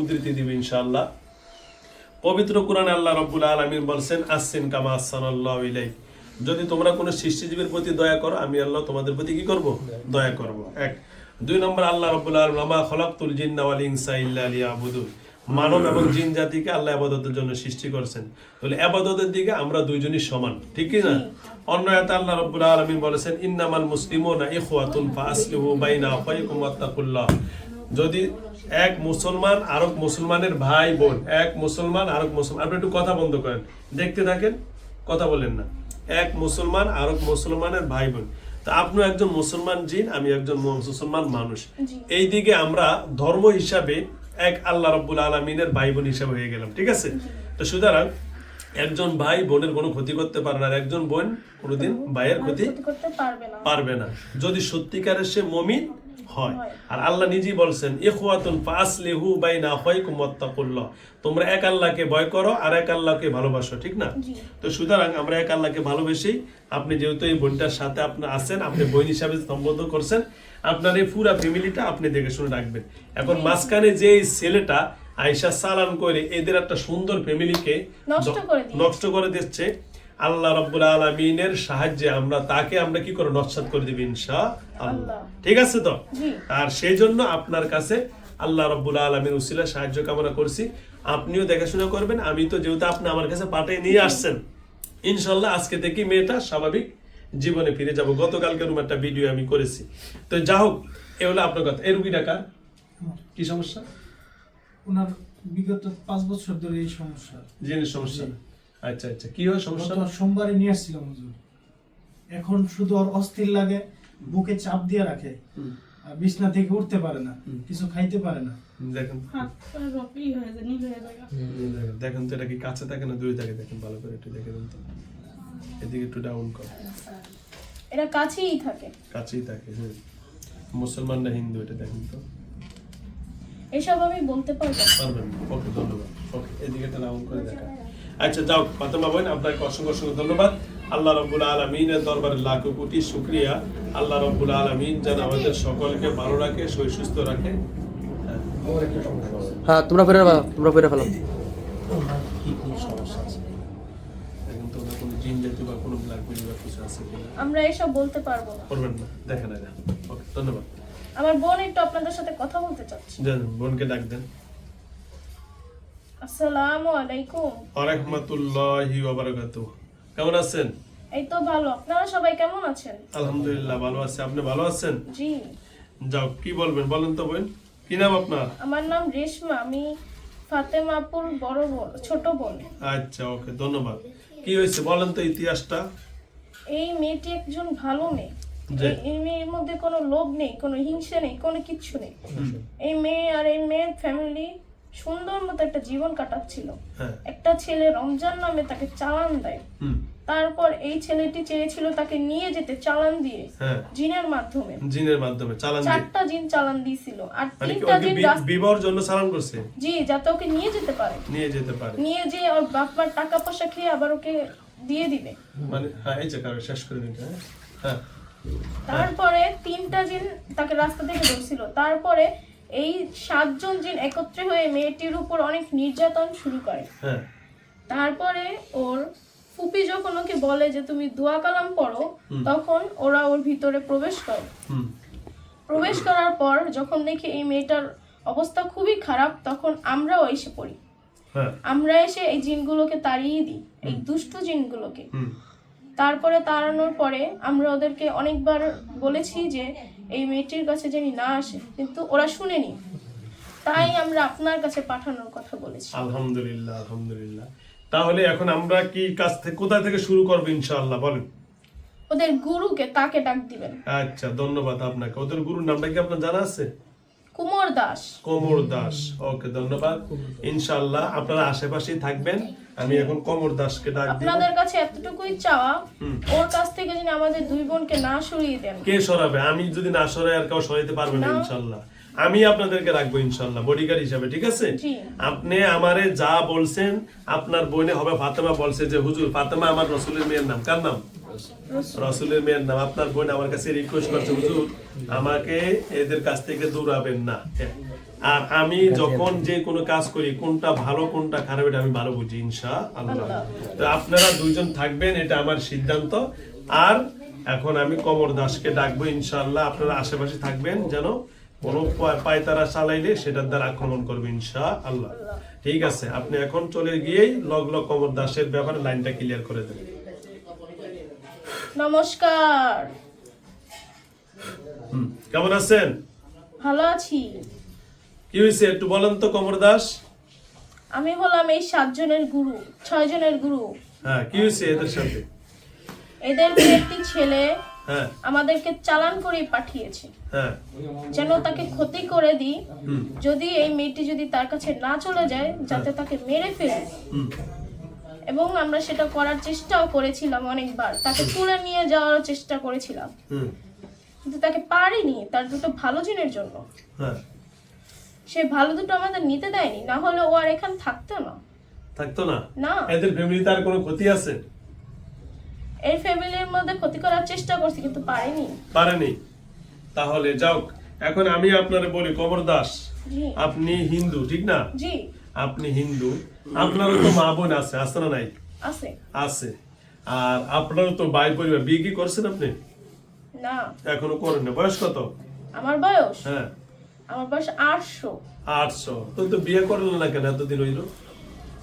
উদ্ধৃতি দিবে ইনশাআল্লাহ। পবিত্র কোরআনে আল্লাহ রব্বুল আলমিন বলছেন আসিন কামা আসানাল্লাহ ইলাই যদি তোমরা কোনো সৃষ্টিজীবীর প্রতি দয়া করো আমি আল্লাহ তোমাদের প্রতি কি করব? দয়া করব। এক। দুই নম্বর আল্লাহ রব্বুল আলম আমা খলাকুল জিন্না ওয়াল ইনসা ইল্লা লিয়াবুদুন। মানব এবং জিন জাতিকে আল্লাহ আবাদতের জন্য সৃষ্টি করছেন। তাহলে আবাদতের দিকে আমরা দুইজনই সমান ঠিক কি না? অন্য একটা আল্লাহ রব্বুল আলমিন বলেছেন ইন্নামাল মুসলিমুনা ইখওয়াতুন ফাসলিহু বাইনা আখাইকুম ওয়াত্তাকুল্লাহ। যদি এক মুসলমান আরেক মুসলমানের ভাই বোন এক মুসলমান আরেক মুসলমান আপনি একটু কথা বন্ধ করেন। দেখতে থাকেন কথা বলেন না। এক মুসলমান আরেক মুসলমানের ভাই বোন। তা আপনি একজন মুসলমান জিন আমি একজন মুসলমান মানুষ। এই দিকে আমরা ধর্ম হিসাবে এক আল্লাহ রব্বুল আলমিনের ভাই বোন হিসাবে হয়ে গেলাম ঠিক আছে? তো সুতরাং একজন ভাই বোনের কোনো ক্ষতি করতে পারে না আর একজন বোন কোনোদিন ভাইয়ের ক্ষতি পারবে না। যদি সত্যিকারের সে মমিন হয়। আর আল্লাহ নিজেই বলছেন ইখওয়াতুন ফাসলিহু বাইনা আখাইকুম ওয়াত্তাকুল্লাহ। তোমরা এক আল্লাহকে ভয় করো আর এক আল্লাহকে ভালোবাসো ঠিক না? তো সুতরাং আমরা এক আল্লাহকে ভালোবেসেই আপনি যেহেতু এই বোনটার সাথে আপনি আছেন আপনি বোন হিসাবে সম্বোধন করছেন আপনার এই পুরা ফ্যামিলিটা আপনি দেখে শুনে রাখবেন। এখন মাঝখানে যে এই ছেলেটা আয়সা সালাম করে এদের একটা সুন্দর ফ্যামিলিকে নষ্ট করে দিচ্ছে আল্লাহ রব্বুল আলমিনের সাহায্যে আমরা তাকে আমরা কি করে নস্বাত করে দিবি ইনশা আল্লাহ। আল্লাহ। ঠিক আছে তো? আর সেই জন্য আপনার কাছে আল্লাহ রব্বুল আলমীর উসিলা সাহায্য কামনা করছি। আপনিও দেখাশোনা করবেন আমি তো যেহেতু আপনি আমার কাছে পাঠিয়ে নিয়ে আসছেন। ইনশাল্লাহ আজকে থেকে মেয়েটা স্বাভাবিক জীবনে ফিরে যাব। গতকালকে রুম একটা ভিডিও আমি করেছি। তো যা হোক এ হলো আপনার কথা। এই রুগীটা কার? কি সমস্যা? ওনার বিগত পাঁচ বছর ধরে এই সমস্যা। জিনের সমস্যা। আচ্ছা আচ্ছা। কি হয় সমস্যা? সোমবারে নিয়ে আসছিলাম হুজুর। এখন শুধু ওর অস্থির লাগে বুকে চাপ দিয়ে রাখে। বিছনা থেকে উঠতে পারে না কিছু খাইতে পারে না। দেখেন। তো এটা কি কাছে থাকে না দূরে থাকে দেখেন ভালো করে একটু দেখে দিন তো। এদিকে একটু ডাউন কর। এটা কাছেই থাকে। কাছেই থাকে হ্যাঁ। মুসলমান না হিন্দু এটা দেখেন তো। এসব আমি বলতে পারব পারবেন ওকে ধন্যবাদ। ওকে এদিকে একটা ডাউন করে দেখা। আচ্ছা যাও ফাতেমা বোন আপনাকে অসংখ্য অসংখ্য ধন্যবাদ। আল্লাহ রব্বুল আলমিনের দরবারে লাখো কোটি শুক্রিয়া। আল্লাহ রব্বুল আলমিন যেন আমাদের সকলকে ভালো রাখে সই সুস্থ রাখে। হ্যাঁ তোমরা ফেরে তোমরা ফেরে ফেলো কি কি সমস্যা আছে? এখন তো কোনো জিন জাতীয় বা কোনো ব্ল্যাক বা কিছু আছে কিনা? আমরা এসব বলতে পারব না। করবেন না দেখেন না ওকে ধন্যবাদ। আমার বোন একটু আপনাদের সাথে কথা বলতে চাচ্ছি। জান বোনকে ডাক দেন। আসসালামু আলাইকুম। কেমন আছেন? এই তো ভালো। আপনারা সবাই কেমন আছেন? আলহামদুলিল্লাহ ভালো আছে। আপনি ভালো আছেন? জি। যাও কি বলবেন? বলেন তো কি নাম আপনার? আমার নাম রেশমা আমি ফাতেমাপুর বড় বোন ছোট বোন। আচ্ছা ওকে ধন্যবাদ। কি হয়েছে? বলেন তো ইতিহাসটা। এই মেয়েটি একজন ভালো মেয়ে? এই- এই মেয়ের মধ্যে কোনো লোভ নেই কোনো হিংসা নেই কোনো কিচ্ছু নেই। এই মেয়ে আর এই মেয়ের ফ্যামিলি সুন্দর মতো একটা জীবন কাটাচ্ছিল। হ্যাঁ। একটা ছেলে রমজান নামে তাকে চালান দেয়। তারপর এই ছেলেটি চেয়েছিল তাকে নিয়ে যেতে চালান দিয়ে হ্যাঁ। জিনের মাধ্যমে। জিনের মাধ্যমে চালান চারটা জিন চালান দিয়েছিল। আর মানে তিনটা জিন বিবাহর জন্য চালান করছে? জি যাতে ওকে নিয়ে যেতে পারে। নিয়ে যেতে পারে। নিয়ে যে ওর বাপমার টাকা পয়সা খেয়ে আবার ওকে দিয়ে দিবে। মানে হ্যাঁ এই যে কারও শেষ করে নিতে হ্যাঁ। হ্যাঁ। তারপরে তিনটা জিন তাকে রাস্তা থেকে ধরছিল। তারপরে এই সাতজন জিন একত্রে হয়ে মেয়েটির উপর অনেক নির্যাতন শুরু করে। হ্যাঁ। তারপরে ওর ফুপি যখন ওকে বলে যে তুমি দোয়া কালাম পড়ো তখন ওরা ওর ভিতরে প্রবেশ করে। প্রবেশ করার পর যখন দেখি এই মেয়েটার অবস্থা খুবই খারাপ তখন আমরাও এসে পড়ি। হ্যাঁ। আমরা এসে এই জিনগুলোকে তাড়িয়ে দিই এই দুষ্ট জিনগুলোকে। তারপরে তাড়ানোর পরে আমরা ওদেরকে অনেকবার বলেছি যে এই মেয়েটির কাছে যেন না আসে কিন্তু ওরা শুনেনি। তাই আমরা আপনার কাছে পাঠানোর কথা বলেছি। আলহামদুলিল্লাহ আলহামদুলিল্লাহ। তাহলে এখন আমরা কি কাজ থেকে কোথা থেকে শুরু করব ইনশাআল্লাহ? বলেন। ওদের গুরুকে তাকে ডাক দিবেন। আচ্ছা ধন্যবাদ আপনাকে। ওদের গুরুর নামটা কি আপনার জানা আছে? কুমোর দাস। কমর দাস। ওকে ধন্যবাদ। ইনশাআল্লাহ আপনারা আশেপাশেই থাকবেন। আমি এখন কমর দাসকে ডাক আপনাদের কাছে এতটুকুই চাওয়া ওর কাছ থেকে যেন আমাদের দুই বোনকে না সরিয়ে দেন। কে সরাবে? আমি যদি না সরাই আর কেউ সরাইতে পারবে না। ইনশাল্লাহ। আমি আপনাদেরকে রাখব ইনশাল্লাহ বডিগার্ড হিসাবে ঠিক আছে? আপনি আমারে যা বলছেন আপনার বোনে হবে ফাতেমা বলছে যে হুজুর ফাতেমা আমার রসুলের মেয়ের নাম। কার নাম? রসুলের মেয়ের নাম। আপনার বোন আমার কাছে রিকোয়েস্ট করছে হুজুর আমাকে এদের কাছ থেকে দূরাবেন না। আর আমি যখন যে কোনো কাজ করি কোনটা ভালো কোনটা খারাপ এটা আমি ভালো বুঝি ইনশা আল্লাহ তো আপনারা দুইজন থাকবেন এটা আমার সিদ্ধান্ত। আর এখন আমি কমর দাসকে ডাকবো ইনশাআল্লাহ আপনারা আশেপাশে থাকবেন যেন কোনো পায়তারা চালাইলে সেটার দ্বারা আক্রমণ করবে ইনশা আল্লাহ ঠিক আছে আপনি এখন চলে গিয়েই লগ লগ কমর দাসের ব্যাপারে লাইনটা ক্লিয়ার করে দেন। নমস্কার। হুম, কেমন আছেন? ভালো আছি। কি হয়েছে একটু বলেন তো কমর দাস। আমি হলাম এই সাতজনের গুরু ছয় জনের গুরু। হ্যাঁ কি হয়েছে এদের সাথে? এদের একটি ছেলে হ্যাঁ। আমাদেরকে চালান করে পাঠিয়েছে। হ্যাঁ। যেন তাকে ক্ষতি করে দিই। যদি এই মেয়েটি যদি তার কাছে না চলে যায় যাতে তাকে মেরে ফেলে। হুম। এবং আমরা সেটা করার চেষ্টাও করেছিলাম অনেকবার। তাকে তুলে নিয়ে যাওয়ার চেষ্টা করেছিলাম। কিন্তু তাকে পারিনি তার দুটো ভালো জিনের জন্য। হ্যাঁ। সে ভালো দুটো আমাদের নিতে দেয়নি না হলে ও আর এখানে থাকতো না। থাকতো না? না। এদের ফ্যামিলিতে আর কোনো ক্ষতি আছে? এই ফ্যামিলির মধ্যে ক্ষতি করার চেষ্টা করছি কিন্তু পারিনি। পারেনি? তাহলে যাও এখন আমি আপনারে বলি কমর দাস। আপনি হিন্দু ঠিক না? জি। আপনি হিন্দু আপনারও তো মা বোন আছে আছে না নাই? আছে। আছে। আর আপনারও তো ভাই পরিবার বিয়ে কি করছেন আপনি? না। এখনও করেন না বয়স কত? আমার বয়স? হ্যাঁ। আমার বয়স আটশো। আটশো। তো তো বিয়ে করলেন না কেন এতদিন হইল?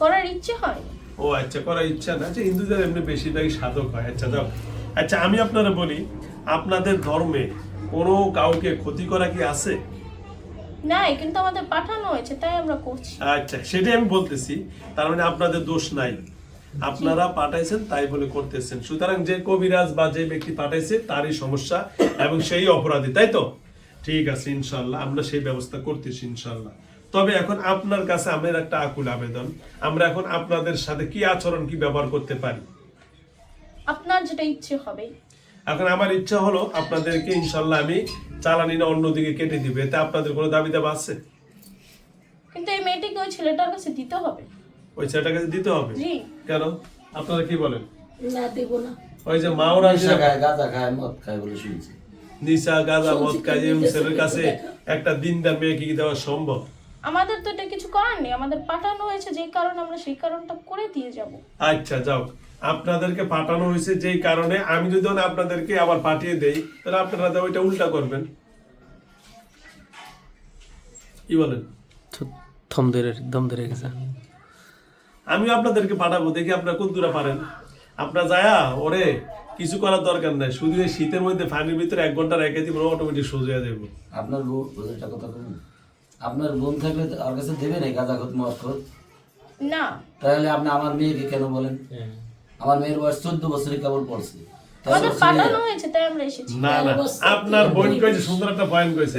করার ইচ্ছে হয়নি ও আচ্ছা করার ইচ্ছা না। আচ্ছা হিন্দুদের এমনি বেশিরভাগই সাধক হয়। আচ্ছা যাও। আচ্ছা আমি আপনারা বলি আপনাদের ধর্মে কোনো কাউকে ক্ষতি করা কি আছে? নাই কিন্তু আমাদের পাঠানো হয়েছে তাই আমরা করছি। আচ্ছা সেটাই আমি বলতেছি। তার মানে আপনাদের দোষ নাই। আপনারা পাঠাইছেন তাই বলে করতেছেন। সুতরাং যে কবিরাজ বা যে ব্যক্তি পাঠাইছে তারই সমস্যা এবং সেই অপরাধী তাই তো? ঠিক আছে ইনশাল্লাহ আমরা সেই ব্যবস্থা করতেছি ইনশাল্লাহ তবে এখন আপনার কাছে আমাদের একটা আকুল আবেদন। আমরা এখন আপনাদের সাথে কি আচরণ কি ব্যবহার করতে পারি? আপনার যেটা ইচ্ছে হবে। এখন আমার ইচ্ছা হলো আপনাদেরকে ইনশাল্লাহ আমি চালানি না অন্যদিকে কেটে দিবে। এতে আপনাদের কোনো দাবি দাবা আছে? কিন্তু এই মেয়েটিকে ওই ছেলেটার কাছে দিতে হবে। ওই ছেলেটাকে দিতে হবে? জি। কেন? আপনারা কি বলেন? না দেব না। ওই যে মাওরা গাঁজা খায় মদ খায় বলে শুনছি। নিশা গাঁজা ছেলের কাছে একটা দিনদার মেয়েকে কি দেওয়া সম্ভব? আমাদের তো এটা কিছু করার নেই আমাদের পাঠানো হয়েছে যে কারণে আমরা সেই কারণটা করে দিয়ে যাব। আচ্ছা যাও। আপনাদেরকে পাঠানো হয়েছে যেই কারণে আমি যদি আপনাদেরকে আবার পাঠিয়ে দেই তাহলে আপনারা তো ওইটা উল্টা করবেন। কি বলেন? থম ধরে দম ধরে গেছে। আমি আপনাদেরকে পাঠাবো দেখি আপনারা কোন দূরে পারেন। আপনার যায়া ওরে কিছু করার দরকার নাই। শুধু এই শীতের মধ্যে ফানির ভিতরে এক ঘণ্টা রেখে দিব অটোমেটিক সোজা হয়ে আপনার একটা কথা বলুন। আপনার বোন থাকলে ওর কাছে দেবে না গাঁজা খত মদ না। তাহলে আপনি আমার মেয়েকে কেন বলেন? আমার মেয়ের বয়স চোদ্দ বছরে কেবল পড়ছে। আপনার বোন কইছে সুন্দর একটা পয়েন্ট কইছে।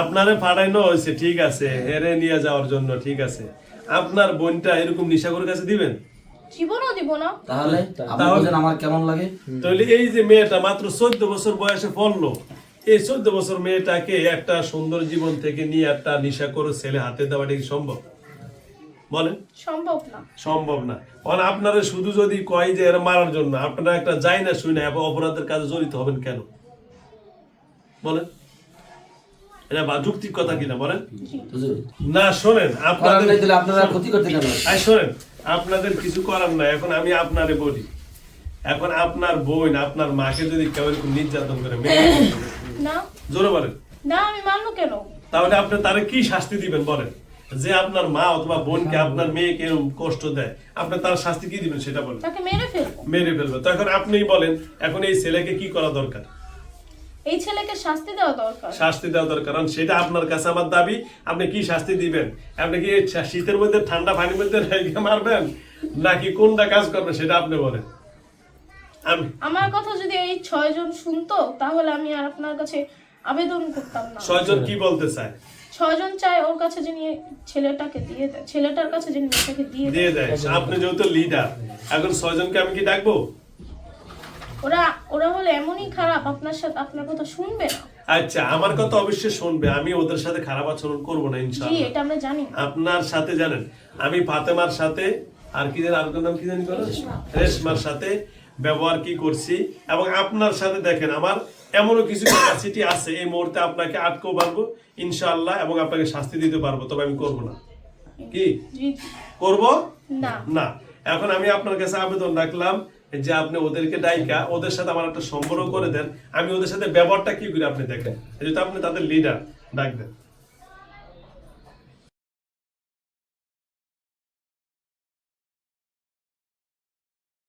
আপনারে পাঠাইনো হয়েছে ঠিক আছে হেরে নিয়ে যাওয়ার জন্য ঠিক আছে। আপনার বোনটা এরকম নিশাগরের কাছে দিবেন? জীবনও দিব না। তাহলে আপনি বলছেন আমার কেমন লাগে? তাহলে এই যে মেয়েটা মাত্র চোদ্দ বছর বয়সে পড়ল এই চোদ্দ বছর মেয়েটাকে একটা সুন্দর জীবন থেকে নিয়ে একটা নিশা করে ছেলে হাতে দেওয়াটা কি সম্ভব? বলেন। সম্ভব না। সম্ভব না। কারণ আপনারা শুধু যদি কয় যে এরা মারার জন্য আপনারা একটা যাই না শুই না এবং অপরাধের কাজে জড়িত হবেন কেন? বলেন। এটা বা যুক্তির কথা কিনা বলেন। না শোনেন তাহলে আপনারা ক্ষতি করতে কেন? শোনেন আপনাদের কিছু করার নাই এখন আমি আপনারে বলি। এখন আপনার বোন আপনার মাকে যদি কেউ এরকম নির্যাতন করে না। জোরে বলেন। না আমি কেন? তাহলে আপনি তারে কি শাস্তি দিবেন বলেন? যে আপনার মা অথবা বোনকে আপনার মেয়েকে কষ্ট দেয় আপনি তার শাস্তি কি দিবেন সেটা বলেন। তাকে মেরে ফেলব। মেরে ফেলবে। তো এখন আপনিই বলেন এখন এই ছেলেকে কি করা দরকার? এই ছেলেকে শাস্তি দেওয়া দরকার। শাস্তি দেওয়া দরকার কারণ সেটা আপনার কাছে আমার দাবি আপনি কি শাস্তি দিবেন? আপনি কি শীতের মধ্যে ঠান্ডা পানির মধ্যে রেখে মারবেন? নাকি কোনটা কাজ করবেন সেটা আপনি বলেন। আমি আমার কথা যদি এই ছয়জন শুনতো তাহলে আমি আর আপনার কাছে আবেদন করতাম না। ছয়জন কি বলতে চায়? ছয়জন চায় ওর কাছে যিনি ছেলেটাকে দিয়ে দেয় ছেলেটার কাছে যিনি মেয়েটাকে দিয়ে দিয়ে। দেয় আপনি যেহেতু লিডার এখন ছয়জনকে আমি কি ডাকবো? ওরা ওরা হলে এমনই খারাপ আপনার সাথে আপনার কথা শুনবে না? আচ্ছা আমার কথা অবশ্যই শুনবে। আমি ওদের সাথে খারাপ আচরণ করব না ইনশাআল্লাহ। এটা আমরা জানি। আপনার সাথে জানেন আমি ফাতেমার সাথে আর কি জানেন আর কোন নাম কি জানি করে রেশমার সাথে ব্যবহার কি করছি এবং আপনার সাথে দেখেন আমার এমনও কিছু ক্যাপাসিটি আছে এই মুহূর্তে আপনাকে আটকেও পারব ইনশাআল্লাহ এবং আপনাকে শাস্তি দিতে পারব তবে আমি করব না। কি? জি। করব? না। না। এখন আমি আপনার কাছে আবেদন রাখলাম যে আপনি ওদেরকে ডাইকা, ওদের সাথে আমার একটা সম্পর্ক করে দেন। আমি ওদের সাথে ব্যবহারটা কি করি আপনি দেখেন। যেহেতু আপনি তাদের লিডার ডাক দেন।